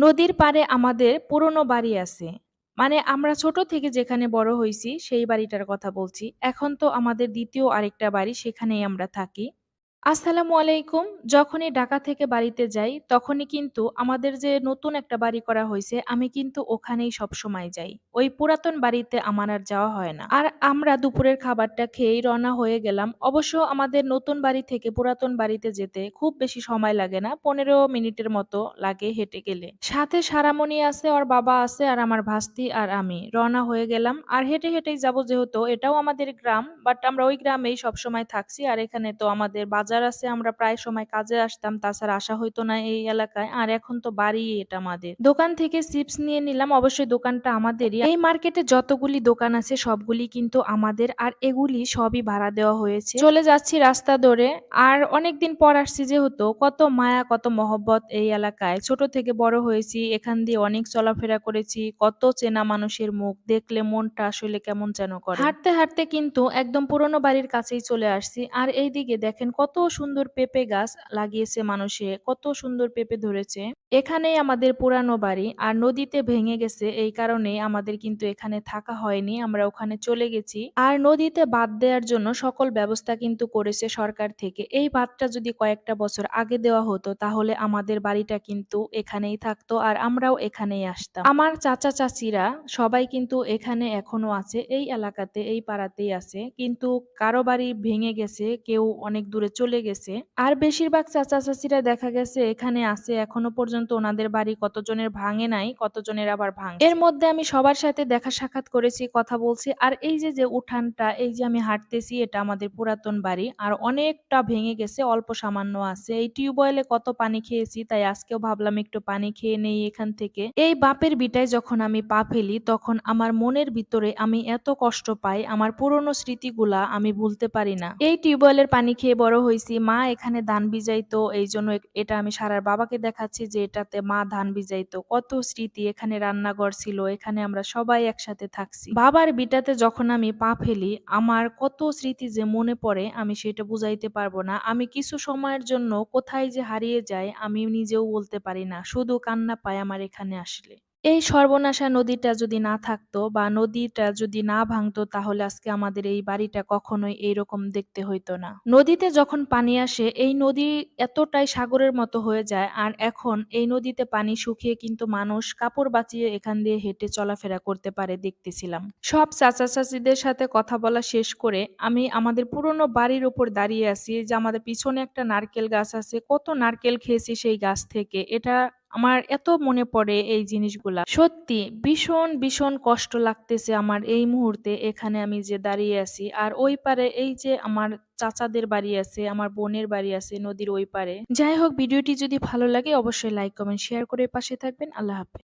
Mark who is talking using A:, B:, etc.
A: নদীর পারে আমাদের পুরনো বাড়ি আছে। মানে আমরা ছোট থেকে যেখানে বড় হয়েছি, সেই বাড়িটার কথা বলছি। এখন তো আমাদের দ্বিতীয় আরেকটা বাড়ি, সেখানেই আমরা থাকি। আসসালামু আলাইকুম। যখনই ঢাকা থেকে বাড়িতে যাই তখনই কিন্তু আমাদের যে নতুন একটা বাড়ি করা হয়েছে আমি কিন্তু ওখানেই সবসময় যাই। ওই পুরাতন বাড়িতে আমার আর যাওয়া হয় না। আর আমরা দুপুরের খাবারটা খেয়েই রওনা হয়ে গেলাম। অবশ্য আমাদের নতুন বাড়ি থেকে পুরাতন বাড়িতে যেতে খুব বেশি সময় লাগে না। ১৫ মিনিটের মতো লাগে হেঁটে গেলে। সাথে সারামণি আছে, ওর বাবা আছে আর আমার ভাস্তি আর আমি। রওনা হয়ে গেলাম। আর হেঁটে, হেঁটেই যাব যেহেতু এটাও আমাদের গ্রাম। বাট আমরা ওই গ্রামেই সবসময় থাকছি। আর এখানে তো আমাদের বাজার আছে। আমরা প্রায় সময় কাজে আসতাম। তাছাড়া আসা হইতো না এই এলাকায়। আর এখন তো বাড়ি এটা আমাদের। দোকান থেকে চিপস নিয়ে নিলাম। অবশ্যই দোকানটা আমাদেরই। এই মার্কেটে যতগুলি দোকান আছে সবগুলি কিন্তু আমাদের। আর এগুলি সবই ভাড়া দেওয়া হয়েছে। চলে যাচ্ছি রাস্তা ধরে। আর অনেকদিন পর আসছি যেহেতু কত মায়া কত মহব্বত এই এলাকায়। ছোট থেকে বড় হয়েছি। এখান দিয়ে অনেক চলাফেরা করেছি। কত চেনা মানুষের মুখ দেখলে মনটা আসলে কেমন যেন করে। হাঁটতে, হাঁটতে কিন্তু একদম পুরোনো বাড়ির কাছেই চলে আসছি। আর এইদিকে দেখেন কত সুন্দর পেঁপে গাছ লাগিয়েছে মানুষে। কত সুন্দর পেঁপে ধরেছে। এখানেই আমাদের পুরানো বাড়ি। আর নদীতে ভেঙে গেছে এই কারণে আমাদের কিন্তু এখানে থাকা হয়নি। আমরা ওখানে চলে গেছি। আর নদীতে বাঁধ দেওয়ার জন্য সকল ব্যবস্থা কিন্তু করেছে সরকার থেকে। এই বাঁধটা যদি কয়েকটা বছর আগে দেওয়া হতো তাহলে আমাদের বাড়িটা কিন্তু এখানেই থাকতো আর আমরাও এখানেই আসতাম। আমার চাচা চাচিরা সবাই কিন্তু এখানে এখনও আছে। এই এলাকাতে এই পাড়াতেই আছে। কিন্তু কারও বাড়ি ভেঙে গেছে, কেউ অনেক দূরে চলে গেছে। আর বেশিরভাগ চাচা চাচিরা দেখা গেছে এখানে আছে এখনও পর্যন্ত ওনাদের বাড়ি কতজনের ভাঙে নাই, কতজনের আবার ভাঙছে। এর মধ্যে আমি সবার সাথে দেখা সাক্ষাৎ করেছি, কথা বলছি। আর এই যে, যে উঠানটা এই যে আমি হাঁটতেছি এটা আমাদের পুরাতন বাড়ি। আর অনেকটা ভেঙে গেছে, অল্প সামান্য আছে। এই টিউবওয়েলে কত পানি খেয়েছি তাই আজকেও ভাবলাম একটু পানি খেয়ে নেই এখান থেকে। এই বাপের বিটায় যখন আমি পা ফেলি তখন আমার মনের ভিতরে আমি এত কষ্ট পাই আমার পুরনো স্মৃতিগুলা আমি ভুলতে পারি না। এই টিউবওয়েলের পানি খেয়ে বড় হইছি। মা এখানে ধান ভিজাইতো এইজন্য এটা আমি সারার বাবাকে দেখাচ্ছি যে এটাতে মা ধান ভিজাইতো। কত স্মৃতি এখানে রান্নাঘর ছিল, এখানে আমরা সবাই একসাথে থাকছি। বাবার বিটাতে যখন আমি পা ফেলি আমার কত স্মৃতি যে মনে পড়ে আমি সেটা বুঝাইতে পারব না। আমি কিছু সময়ের জন্য কোথায় যে হারিয়ে যাই আমি নিজেও বলতে পারি না। শুধু কান্না পায় আমার এখানে আসলে। এই সর্বনাশা নদীটা যদি না থাকতো বা নদীটা যদি না ভাঙতো, তাহলে আজকে আমাদের এই বাড়িটা কখনোই এইরকম দেখতে হইতো না। নদীতে যখন পানি আসে, এই নদী এতটাই সাগরের মতো হয়ে যায়, আর এখন এই নদীতে পানি শুকিয়ে কিন্তু মানুষ কাপড় বাঁচিয়ে এখান দিয়ে হেঁটে চলাফেরা করতে পারে দেখতেছিলাম। সব চাচা চাচিদের সাথে কথা বলা শেষ করে আমি আমাদের পুরনো বাড়ির উপর দাঁড়িয়ে আছি যে আমাদের পিছনে একটা নারকেল গাছ আছে, কত নারকেল খেয়েছি সেই গাছ থেকে এটা আমার এত মনে পড়ে এই জিনিসগুলা। সত্যি ভীষণ, ভীষণ কষ্ট লাগতেছে আমার এই মুহূর্তে এখানে আমি যে দাঁড়িয়ে আছি। আর ওই পারে এই যে আমার চাচাদের বাড়ি আছে, আমার বোনের বাড়ি আছে নদীর ওই পারে। যাই হোক ভিডিওটি যদি ভালো লাগে অবশ্যই লাইক, কমেন্ট, শেয়ার করে পাশে থাকবেন। আল্লাহ হাফেজ।